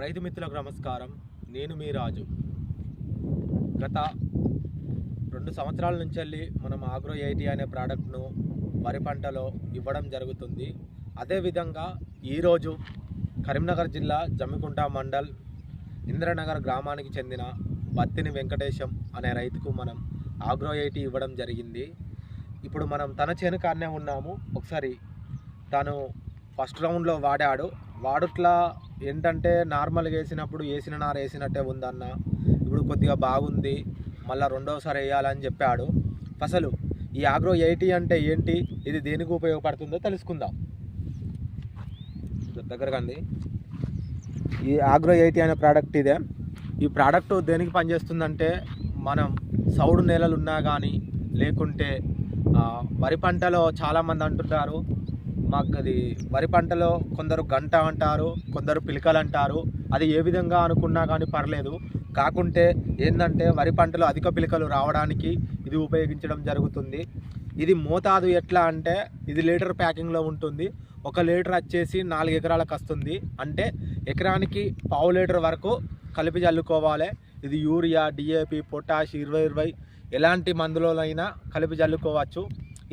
రైతు మిత్రులకు నమస్కారం. నేను మీ రాజు. గత రెండు సంవత్సరాల నుంచి వెళ్ళి మనం ఆగ్రో ఎయిటీ అనే ప్రోడక్ట్ను వరి పంటలో ఇవ్వడం జరుగుతుంది. అదేవిధంగా ఈరోజు కరీంనగర్ జిల్లా జమ్మికుంట మండల్ ఇంద్రనగర్ గ్రామానికి చెందిన బత్తిని వెంకటేశం అనే రైతుకు మనం ఆగ్రో ఎయిటీ ఇవ్వడం జరిగింది. ఇప్పుడు మనం తన చేనుకానే ఉన్నాము. ఒకసారి తను ఫస్ట్ రౌండ్లో వాడాడు. వాడుట్లా ఏంటంటే నార్మల్గా వేసినప్పుడు వేసిన నార వేసినట్టే ఉందన్న. ఇప్పుడు కొద్దిగా బాగుంది మళ్ళీ రెండోసారి వేయాలని చెప్పాడు. అసలు ఈ ఆగ్రో ఎయిటీ అంటే ఏంటి ఇది దేనికి ఉపయోగపడుతుందో తెలుసుకుందాం. దగ్గరకండి. ఈ ఆగ్రో ఎయిటీ అనే ప్రోడక్ట్ ఇదే. ఈ ప్రోడక్ట్ దేనికి పనిచేస్తుందంటే మనం సౌడు నేలలు ఉన్నా కానీ లేకుంటే వరి పంటలో చాలామంది అంటుంటారు మాకు అది వరి పంటలో కొందరు గంట అంటారు కొందరు పిలకలు అంటారు. అది ఏ విధంగా అనుకున్నా కానీ పర్లేదు. కాకుంటే ఏంటంటే వరి పంటలో అధిక పిలకలు రావడానికి ఇది ఉపయోగించడం జరుగుతుంది. ఇది మోతాదు ఎట్లా అంటే ఇది లీటర్ ప్యాకింగ్లో ఉంటుంది. ఒక లీటర్ వచ్చేసి నాలుగు ఎకరాలకు వస్తుంది. అంటే ఎకరానికి పావు లీటర్ వరకు కలిపి చల్లుకోవాలి. ఇది యూరియా డిఏపి పొటాష్ ఇరవై ఇరవై ఎలాంటి మందులైనా కలిపి చల్లుకోవచ్చు.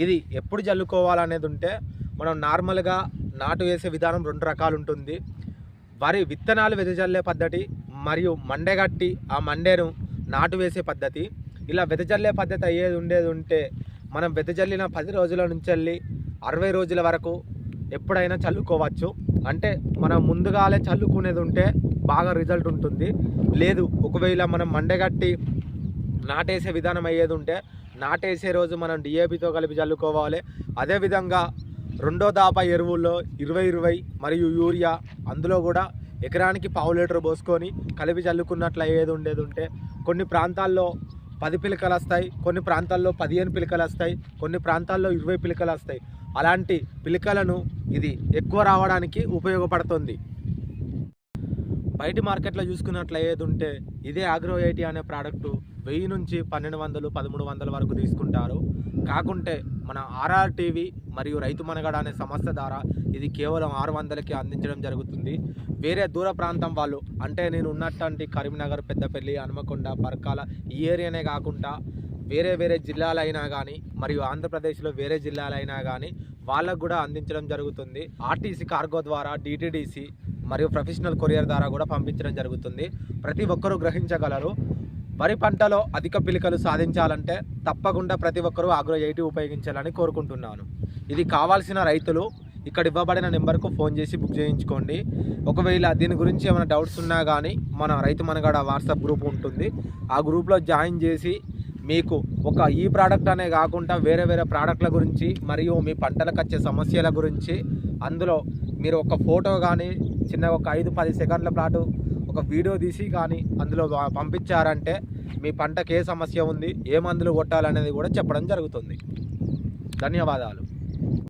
ఇది ఎప్పుడు చల్లుకోవాలనేది ఉంటే మనం నార్మల్గా నాటు వేసే విధానం రెండు రకాలు ఉంటుంది వరి విత్తనాలు వెదజల్లే పద్ధతి మరియు మండగట్టి ఆ మండేను నాటు వేసే పద్ధతి. ఇలా వెదజల్లే పద్ధతి అయ్యేది ఉండేది ఉంటే మనం వెదజల్లిన పది రోజుల నుంచి వెళ్ళి అరవై రోజుల వరకు ఎప్పుడైనా చల్లుకోవచ్చు. అంటే మనం ముందుగాలే చల్లుకునేది ఉంటే బాగా రిజల్ట్ ఉంటుంది. లేదు ఒకవేళ మనం మండగట్టి నాటేసే విధానం అయ్యేది ఉంటే నాటేసే రోజు మనం డిఏపితో కలిపి చల్లుకోవాలి. అదేవిధంగా రెండో దాప ఎరువుల్లో ఇరవై ఇరవై మరియు యూరియా అందులో కూడా ఎకరానికి పావు లీటర్ పోసుకొని కలిపి చల్లుకున్నట్లు ఏది ఉండేది ఉంటే కొన్ని ప్రాంతాల్లో పది పిలకలు వస్తాయి కొన్ని ప్రాంతాల్లో పదిహేను పిలకలు వస్తాయి కొన్ని ప్రాంతాల్లో ఇరవై పిలకలు వస్తాయి. అలాంటి పిలకలను ఇది ఎక్కువ రావడానికి ఉపయోగపడుతుంది. బయట మార్కెట్లో చూసుకున్నట్లు ఏది ఉంటే ఇదే ఆగ్రో ఐటీ అనే ప్రోడక్ట్ వెయ్యి నుంచి పన్నెండు వందలు పదమూడు వందల వరకు తీసుకుంటారు. కాకుంటే మన ఆర్ఆర్ టీవీ మరియు రైతు మనగడ అనే సంస్థ ద్వారా ఇది కేవలం ఆరు వందలకి అందించడం జరుగుతుంది. వేరే దూర ప్రాంతం వాళ్ళు అంటే నేను ఉన్నటువంటి కరీంనగర్ పెద్దపల్లి హనుమకొండ పర్కాల ఈ ఏరియానే కాకుండా వేరే వేరే జిల్లాలైనా కానీ మరియు ఆంధ్రప్రదేశ్లో వేరే జిల్లాలైనా కానీ వాళ్ళకు కూడా అందించడం జరుగుతుంది. ఆర్టీసీ కార్గో ద్వారా డిటిడిసి మరియు ప్రొఫెషనల్ కొరియర్ ద్వారా కూడా పంపించడం జరుగుతుంది. ప్రతి ఒక్కరూ గ్రహించగలరు. వరి పంటలో అధిక పిలికలు సాధించాలంటే తప్పకుండా ప్రతి ఒక్కరూ ఆగ్రో ఎయిటీ ఉపయోగించాలని కోరుకుంటున్నాను. ఇది కావాల్సిన రైతులు ఇక్కడ ఇవ్వబడిన నెంబర్కు ఫోన్ చేసి బుక్ చేయించుకోండి. ఒకవేళ దీని గురించి ఏమైనా డౌట్స్ ఉన్నా కానీ మన రైతు మనగాడ వాట్సాప్ గ్రూప్ ఉంటుంది. ఆ గ్రూప్లో జాయిన్ చేసి మీకు ఒక ఈ ప్రోడక్ట్ అనే కాకుండా వేరే వేరే ప్రోడక్ట్ల గురించి మరియు మీ పంటలకు వచ్చే సమస్యల గురించి అందులో మీరు ఒక ఫోటో కానీ చిన్న ఒక ఐదు పది సెకండ్ల పాటు ఒక వీడియో తీసి కానీ అందులో పంపించారంటే మీ పంటకు ఏ సమస్య ఉంది ఏ మందులు కొట్టాలనేది కూడా చెప్పడం జరుగుతుంది. ధన్యవాదాలు.